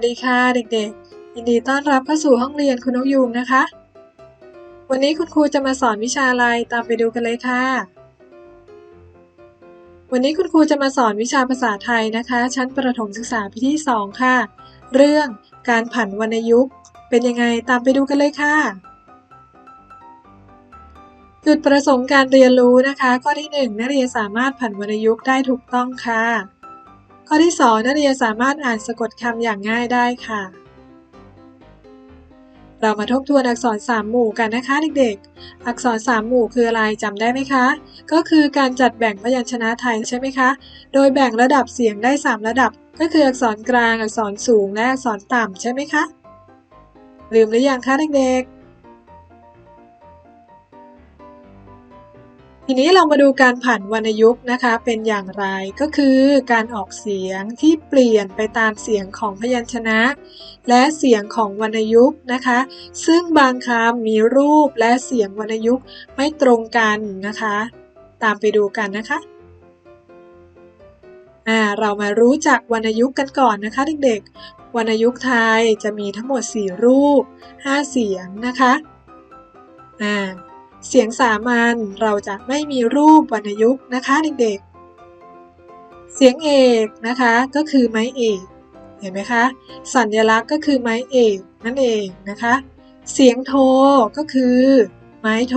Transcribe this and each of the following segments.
วัสดีค่ะเด็กๆ ยินดีต้อนรับเข้าสู่ห้องเรียนคุณนกยูงนะคะ วันนี้คุณครูจะมาสอนวิชาอะไรตามไปดูกันเลยค่ะ วันนี้คุณครูจะมาสอนวิชาภาษาไทยนะคะ ชั้นประถมศึกษาปีที่ 2 ค่ะ เรื่องการผันวรรณยุกต์เป็นยังไงตามไปดูกันเลยค่ะ จุดประสงค์การเรียนรู้นะคะ ข้อที่ 1 นักเรียนสามารถผันวรรณยุกต์ได้ถูกต้องค่ะ ข้อที่ 2 นักเรียนสามารถอ่านสะกดคำอย่างง่ายได้ค่ะ เรามาทบทวนอักษร 3 หมู่กันนะคะเด็กๆ อักษร 3 หมู่คืออะไรจำได้ไหมคะ ก็คือการจัดแบ่งพยัญชนะไทยใช่ไหมคะ โดยแบ่งระดับเสียงได้ 3 ระดับ ก็คืออักษรกลาง อักษรสูง และอักษรต่ำใช่ไหมคะ ลืมหรือยังคะเด็กๆ ทีนี้เรามาดูการผันวรรณยุกต์นะคะ เป็นอย่างไรก็คือการออกเสียงที่เปลี่ยนไปตามเสียงของพยัญชนะ และเสียงของวรรณยุกต์นะคะ ซึ่งบางคำมีรูปและเสียงวรรณยุกต์ไม่ตรงกันนะคะ ตามไปดูกันนะคะเรามารู้จักวรรณยุกต์กันก่อนนะคะเด็กๆ วรรณยุกต์ไทยจะมีทั้งหมด 4 รูป 5 เสียงนะคะอ่า เสียงสามัญเราจะไม่มีรูปวรรณยุกต์นะคะเด็กๆ เสียงเอกนะคะก็คือไม้เอกเห็นไหมคะ สัญลักษณ์ก็คือไม้เอกนั่นเองนะคะ เสียงโทก็คือไม้โท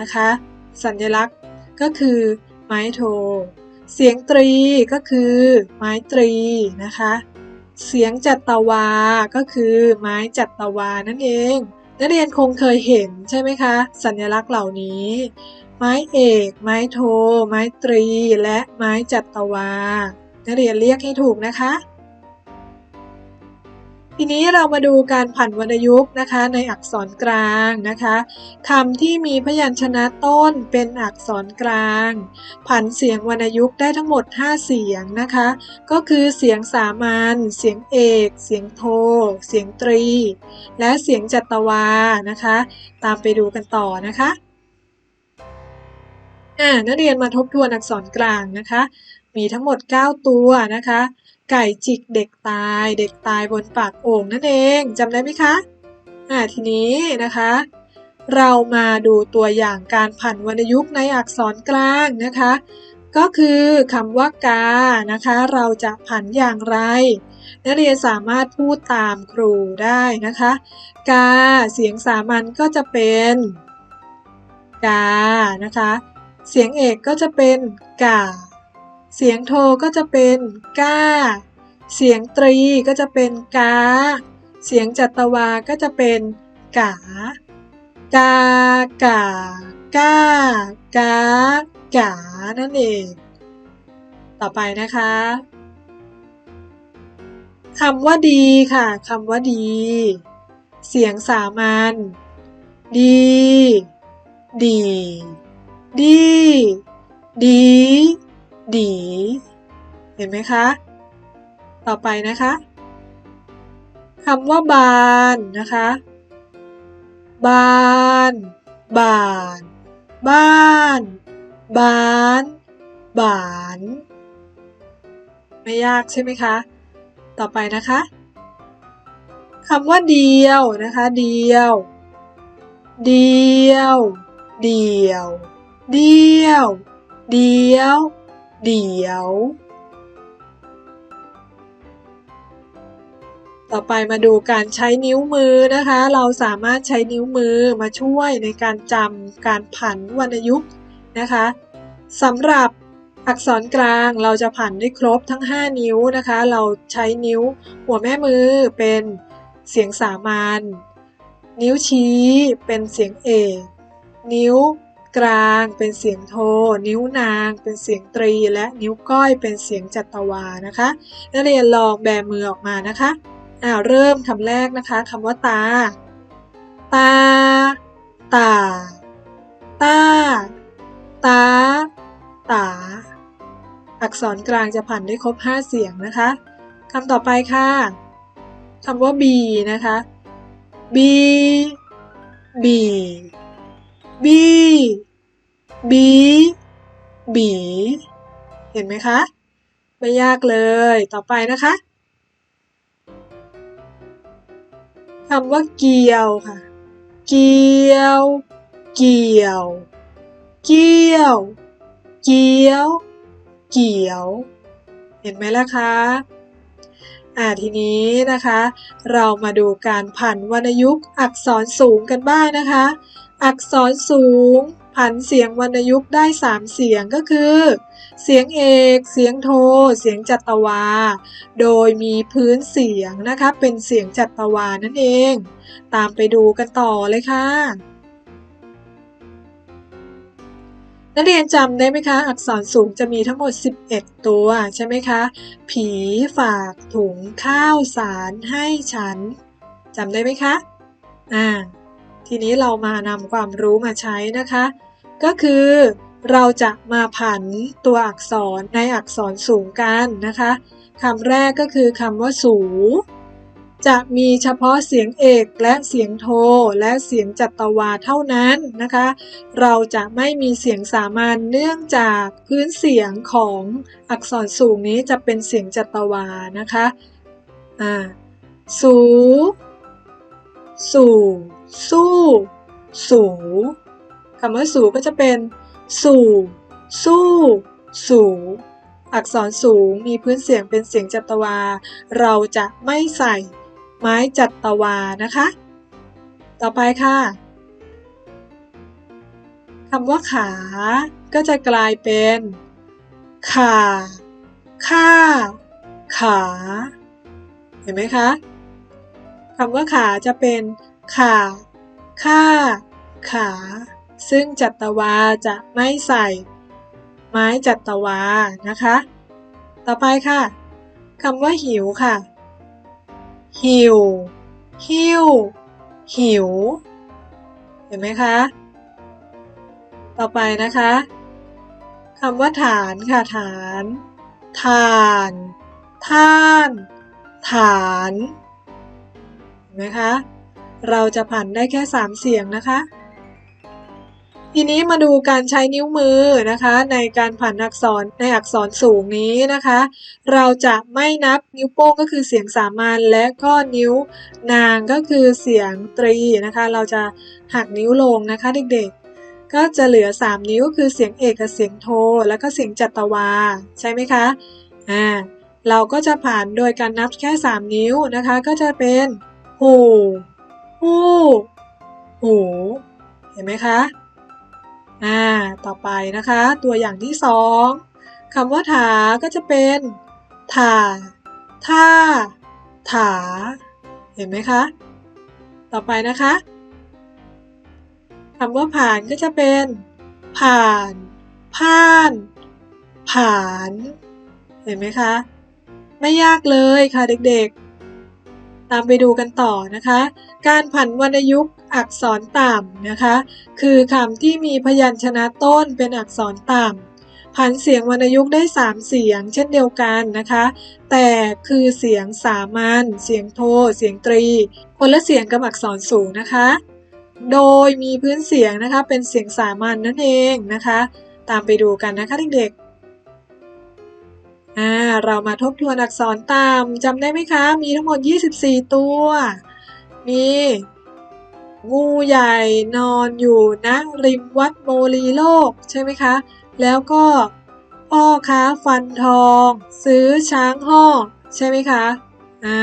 นะคะ สัญลักษณ์ก็คือไม้โท เสียงตรีก็คือไม้ตรีนะคะ เสียงจัตวา ก็คือไม้จัตวานั่นเอง นักเรียนคงเคยเห็นใช่ไหมคะ สัญลักษณ์เหล่านี้ ไม้เอก ไม้โท ไม้ตรี และไม้จัตวา นักเรียนเรียกให้ถูกนะคะ ทีนี้เรามาดูการผันวรรณยุกต์นะคะ ในอักษรกลางนะคะคำที่มีพยัญชนะต้นเป็นอักษรกลาง ผันเสียงวรรณยุกต์ได้ทั้งหมด 5 เสียงนะคะ ก็คือเสียงสามัญเสียงเอก เสียงโท เสียงตรี และเสียงจัตวานะคะ ตามไปดูกันต่อนะคะอ่านักเรียนมาทบทวนอักษรกลางนะคะ มีทั้งหมด 9 ตัวนะคะ ไก่จิกเด็กตาย เด็กตายบนปากโอ่งนั่นเองจำได้ไหมคะอ่าทีนี้นะคะ เรามาดูตัวอย่างการผันวรรณยุกต์ในอักษรกลางนะคะ ก็คือคำว่ากานะคะ เราจะผันอย่างไร นักเรียนสามารถพูดตามครูได้นะคะ กาเสียงสามัญก็จะเป็นกานะคะ เสียงเอกก็จะเป็นกา เสียงโทก็จะเป็นก้า เสียงตรีก็จะเป็นกา เสียงจัตวาก็จะเป็นกากากากากากานั่นเอง ต่อไปนะคะคำว่าดีค่ะคำว่าดี เสียงสามัญดี ดี ดี ดี ดี เห็นไหมคะ ต่อไปนะคะคำว่าบานนะคะ บาน บาน บ้าน บาน บาน ไม่ยากใช่ไหมคะ ต่อไปนะคะคำว่าเดียวนะคะ เดียว เดียว เดียว เดียว เดียว เดียว ต่อไปมาดูการใช้นิ้วมือนะคะ เราสามารถใช้นิ้วมือมาช่วยในการจำการผันวรรณยุกต์นะคะสำหรับอักษรกลางเราจะผันได้ครบทั้ง 5 นิ้วนะคะ เราใช้นิ้วหัวแม่มือเป็นเสียงสามัญนิ้วชี้เป็นเสียงเอกนิ้ว กลางเป็นเสียงโท นิ้วนางเป็นเสียงตรี และนิ้วก้อยเป็นเสียงจัตวานะคะนักเรียนลองแบมือออกมานะคะอ่าเริ่มคำแรกนะคะคำว่าตา ตา ตา ตา ตา ตา อักษรกลางจะผันได้ครบ 5 เสียงนะคะคำต่อไปค่ะคำว่า b นะคะ b b b b b เห็นไหมคะ ไม่ยากเลยต่อไปนะคะคคำว่าเกี่ยวค่ะ เกี่ยว เกี่ยว เกี่ยว เกี่ยว เกี่ยว เห็นไหมล่ะคะอ่าทีนี้นะคะ เรามาดูการผันวรรณยุกต์อักษรสูงกันบ้างนะคะ อักษรสูง ผันเสียงวรรณยุกต์ได้3เสียงก็คือ เสียงเอก เสียงโท เสียงจัตวา โดยมีพื้นเสียงนะคะเป็นเสียงจัตวานั่นเอง ตามไปดูกันต่อเลยค่ะนักเรียนจำได้ไหมคะ อักษรสูงจะมีทั้งหมด 11 ตัวใช่ไหมคะ ผีฝากถุงข้าวสารให้ฉันจำได้ไหมคะ อ่า ทีนี้เรามานำความรู้มาใช้นะคะ ก็คือเราจะมาผันตัวอักษรในอักษรสูงกันนะคะคำแรกก็คือคำว่าสู จะมีเฉพาะเสียงเอกและเสียงโท และเสียงจัตวาเท่านั้นนะคะ เราจะไม่มีเสียงสามัญเนื่องจากพื้นเสียงของอักษรสูงนี้จะเป็นเสียงจัตวานะคะอ่าสู สู่ สู้ สูคำว่าสูก็จะเป็น สู่ สู้ สูอักษรสูงมีพื้นเสียงเป็นเสียงจัตวา เราจะไม่ใส่ไม้จัตวานะคะ ต่อไปค่ะคำว่าขา ก็จะกลายเป็น ขาข้า ขา เห็นไหมคะคำว่าขาจะเป็น ขาข้าขา ซึ่งจัตวาจะไม่ใส่ ไม้จัตวานะคะ ต่อไปค่ะคำว่าหิวค่ะ หิว หิว หิว เห็นไหมคะ ต่อไปนะคะคำว่าฐานค่ะฐานฐานท่าน ฐานไหมคะ เราจะผันได้แค่ 3 เสียงนะคะ ทีนี้มาดูการใช้นิ้วมือนะคะ ในการผันอักษรในอักษรสูงนี้นะคะ เราจะไม่นับนิ้วโป้งก็คือเสียงสามัญและก็นิ้วนางก็คือเสียงตรีนะคะ เราจะหักนิ้วลงนะคะเด็กๆ ก็จะเหลือ 3 นิ้วคือเสียงเอกกับเสียงโท แล้วก็เสียงจัตวา ใช่ไหมคะอ่าเราก็จะผ่านโดยการนับแค่ 3 นิ้วนะคะ ก็จะเป็นหู หูหูเห็นไหมคะ อ่า ต่อไปนะคะ ตัวอย่างที่สองคำว่าถาก็จะเป็นถาท่าถา เห็นไหมคะ ต่อไปนะคะคำว่าผ่านก็จะเป็น ผ่าน ผ่าน ผ่าน เห็นไหมคะ ไม่ยากเลยค่ะเด็กๆ ตามไปดูกันต่อนะคะ การผันวรรณยุกต์อักษรต่ำนะคะ คือคำที่มีพยัญชนะต้นเป็นอักษรต่ำผันเสียงวรรณยุกต์ได้ 3 เสียง เช่นเดียวกันนะคะ แต่คือเสียงสามัญเสียงโท เสียงตรี คนละเสียงกับอักษรสูงนะคะ โดยมีพื้นเสียงนะคะเป็นเสียงสามัญนนั่นเองนะคะ ตามไปดูกันนะคะเด็กๆ อ่าเรามาทบทวนอักษรตามจำได้ไหมคะ มีทั้งหมด 24 ตัว มีงูใหญ่นอนอยู่ณริมวัดโมลีโลกใช่ไหมคะ แล้วก็พ่อค้าฟันทอง ซื้อช้างห่อใช่ไหมคะ อ่า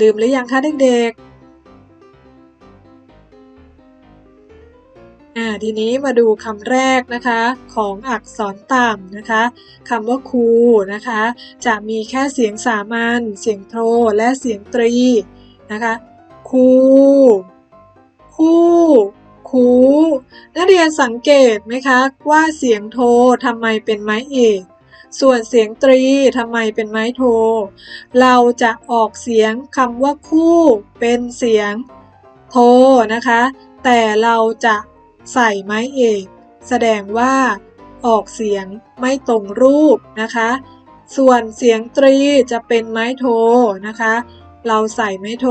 ลืมหรือยังคะเด็กๆ อ่าทีนี้มาดูคำแรกนะคะของอักษรต่ำนะคะคำว่าครูนะคะ จะมีแค่เสียงสามัญเสียงโทและเสียงตรีนะคะครูคู่คูนักเรียนสังเกตไหมคะว่าเสียงโททำไมเป็นไม้เอกส่วนเสียงตรีทำไมเป็นไม้โท เราจะออกเสียงคำว่าคู่เป็นเสียงโทนะคะ แต่เราจะ ใส่ไม้เอก แสดงว่า ออกเสียงไม่ตรงรูปนะคะ ส่วนเสียงตรีจะเป็นไม้โทนะคะ เราใส่ไม้โท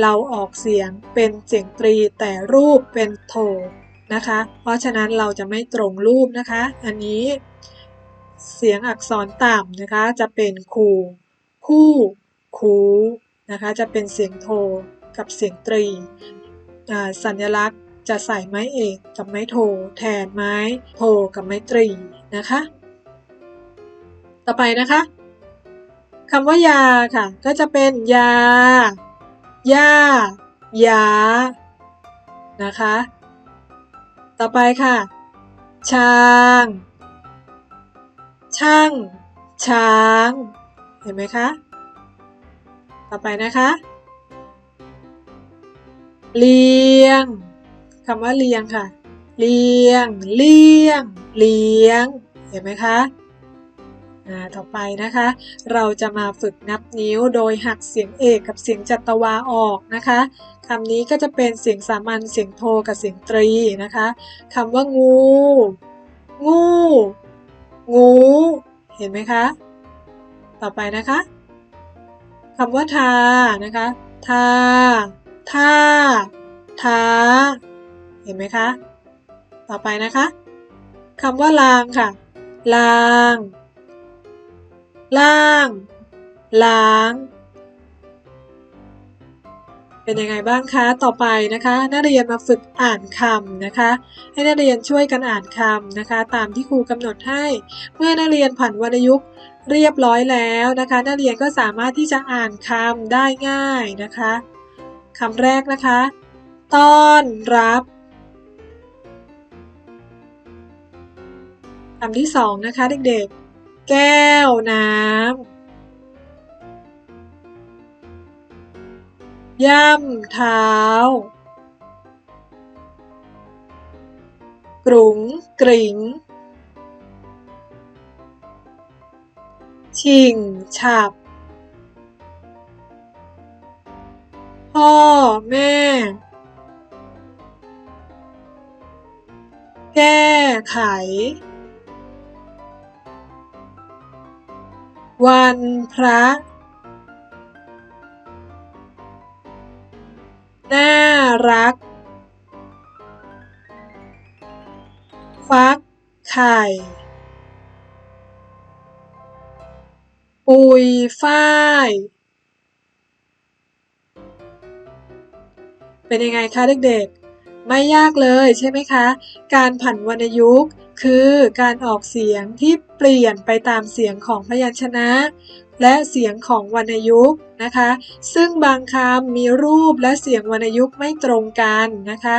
เราออกเสียงเป็นเสียงตรีแต่รูปเป็นโทนะคะ เพราะฉะนั้นเราจะไม่ตรงรูปนะคะ อันนี้ เสียงอักษรต่ำนะคะจะเป็นคูคู่คูนะคะ จะเป็นเสียงโทกับเสียงตรีสัญลักษณ์ จะใส่ไม้เอกกับไม้โท แทนไม้โทกับไม้ตรีนะคะ ต่อไปนะคะคำว่ายาค่ะ ก็จะเป็นยา ย่ายา นะคะ ต่อไปค่ะ ช้าง ช่าง ช้าง เห็นไหมคะ ต่อไปนะคะ เลี้ยง คำว่าเลียงค่ะเลียง เลียง เลี้ยง เห็นไหมคะอ่าต่อไปนะคะ เราจะมาฝึกนับนิ้วโดยหักเสียงเอกกับเสียงจัตวาออกนะคะคำนี้ก็จะเป็นเสียงสามัญเสียงโทกับเสียงตรีนะคะคำว่างู งู งู เห็นไหมคะ ต่อไปนะคะคำว่าทานะคะ ทา ทา ทา เห็นไหมคะ ต่อไปนะคะคำว่าลางค่ะ ลาง ล่าง ล้าง เป็นยังไงบ้างคะ ต่อไปนะคะ นักเรียนมาฝึกอ่านคำนะคะ ให้นักเรียนช่วยกันอ่านคำนะคะ ตามที่ครูกำหนดให้ เมื่อนักเรียนผ่านวรรณยุกต์เรียบร้อยแล้วนะคะ นักเรียนก็สามารถที่จะอ่านคำได้ง่ายนะคะคำแรกนะคะ ต้อนรับ คำที่สองนะคะเด็กๆ แก้วน้ำ ย่ำเท้า กรุงกริ่งชิงฉับ พ่อแม่ แก้ไข วันพระ น่ารัก ฟักไข่ ปุยฝ้าย เป็นยังไงคะเด็กๆ ไม่ยากเลยใช่ไหมคะ การผันวรรณยุกต์ คือการออกเสียงที่เปลี่ยนไปตามเสียงของพยัญชนะ และเสียงของวรรณยุกต์นะคะ ซึ่งบางคำมีรูปและเสียงวรรณยุกต์ไม่ตรงกันนะคะ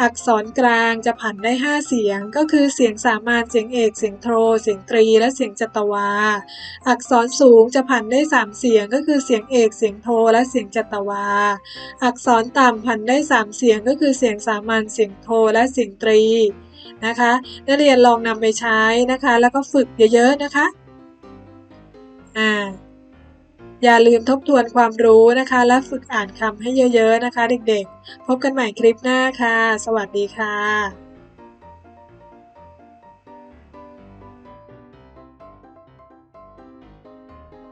อักษรกลางจะผันได้ 5 เสียง ก็คือเสียงสามัญเสียงเอกเสียงโทเสียงตรี และเสียงจัตวา อักษรสูงจะผันได้ 3 เสียง ก็คือเสียงเอกเสียงโทและเสียงจัตวา อักษรต่ำผันได้ 3 เสียงก็คือเสียงสามัญเสียงโทและเสียงตรี นะคะ นักเรียนลองนำไปใช้นะคะ แล้วก็ฝึกเยอะๆนะคะอ่าอย่าลืมทบทวนความรู้นะคะ และฝึกอ่านคำให้เยอะๆนะคะ เด็กๆ พบกันใหม่คลิปหน้าค่ะ สวัสดีค่ะ